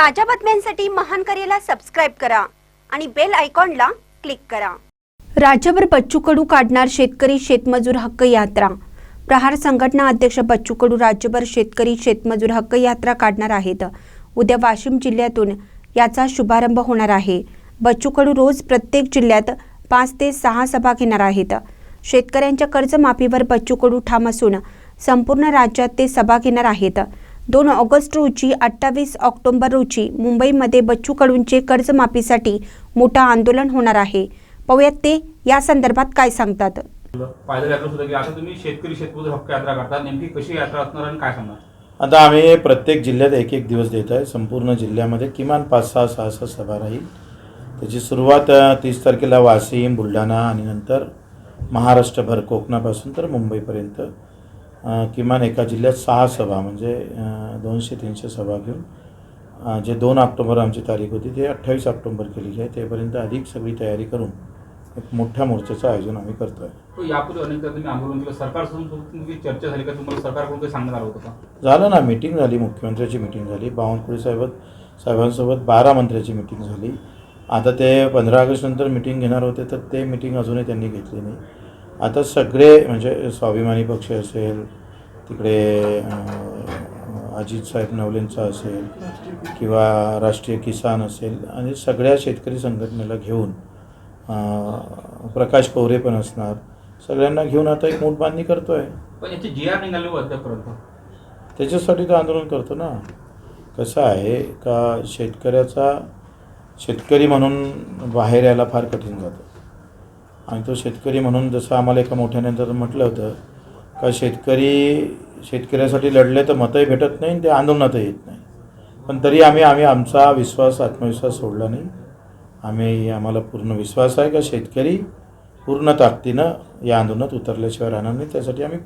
ताज्या बातम्यांसाठी महान करेला सबस्क्राईब करा आणि बेल आयकॉनला क्लिक करा. राज्यभर बच्चू कडू काढणार शेतकरी शेतमजूर हक्क यात्रा. प्रहार संघटना अध्यक्ष बच्चू कडू राज्यभर शेतकरी शेतमजूर हक्क यात्रा काढणार आहेत. उद्या वाशिम जिल्ह्यातून याचा शुभारंभ होणार आहे. बच्चू कडू रोज प्रत्येक जिल्ह्यात पाच ते सहा सभा घेणार आहेत. शेतकऱ्यांच्या कर्जमाफीवर बच्चू कडू ठाम असून संपूर्ण राज्यात ते सभा घेणार आहेत. दोन ऑगस्ट रोजी अठ्ठावीस ऑक्टोबर रोजी मुंबईमध्ये बच्चू कडूंचे कर्जमाफीसाठी मोठं आंदोलन होणार आहे. पाहुयात ते या संदर्भात काय सांगतात. पायदळ यात्रा सुद्धा की आता तुम्ही शेतकरी शेतमजूर हक्क यात्रा करता. नेमकी कशी यात्रा असणार आणि काय सांगणार? आता आम्ही प्रत्येक जिल्ह्यात एक एक दिवस देत आहे. संपूर्ण जिल्ह्यामध्ये किमान पाच सहा सहा सहा सभा राहील. त्याची सुरुवात तीस तारखेला वाशिम बुलढाणा आणि नंतर महाराष्ट्रभर कोकणापासून तर मुंबईपर्यंत किमान एका जिल्ह्यात सहा सभा म्हणजे दोनशे तीनशे सभा घेऊन जे दोन ऑक्टोबर आमची तारीख होती ते अठ्ठावीस ऑक्टोबर केलेली आहे. तेपर्यंत अधिक सगळी तयारी करून एक मोठ्या मोर्चाचं आयोजन आम्ही करतो आहे तो यापूर्वी अनेकदा तुम्ही आंदोलन केलं. सरकारसोबत तुमची चर्चा झाली का? तुम्हाला सरकारकडून काही सांगण्यात आलं होतं का झालं ना मिटिंग झाली मुख्यमंत्र्याची मिटिंग झाली बावनकुळे साहेब साहेबांसोबत बारा मंत्र्याची मिटिंग झाली. आता ते पंधरा ऑगस्टनंतर मिटिंग घेणार होते तर ते मिटिंग अजूनही त्यांनी घेतली नाही. आता सगळे म्हणजे स्वाभिमानी पक्ष असेल तिकडे अजित साहेब नवलेंचा असेल किंवा राष्ट्रीय किसान असेल आणि सगळ्या शेतकरी संघटनेला घेऊन प्रकाश पवरे पण असणार सगळ्यांना घेऊन आता एक मूठ बांधणी करतो आहे हो त्याच्यासाठी तर आंदोलन करतो ना. कसं आहे का शेतकऱ्याचा शेतकरी म्हणून बाहेर यायला फार कठीण जातं. आणि तो शेतकरी म्हणून जसं आम्हाला एका मोठ्यानंतर म्हटलं होतं का शेतकरी शेतकऱ्यासाठी लढले तर मतही भेटत नाही ते आंदोलनातही येत नाही. पण तरी आम्ही आम्ही आमचा विश्वास आत्मविश्वास सोडला नाही. आम्ही आम्हाला पूर्ण विश्वास आहे का शेतकरी पूर्ण ताकदीनं या आंदोलनात उतरल्याशिवाय राहणार नाही त्यासाठी आम्ही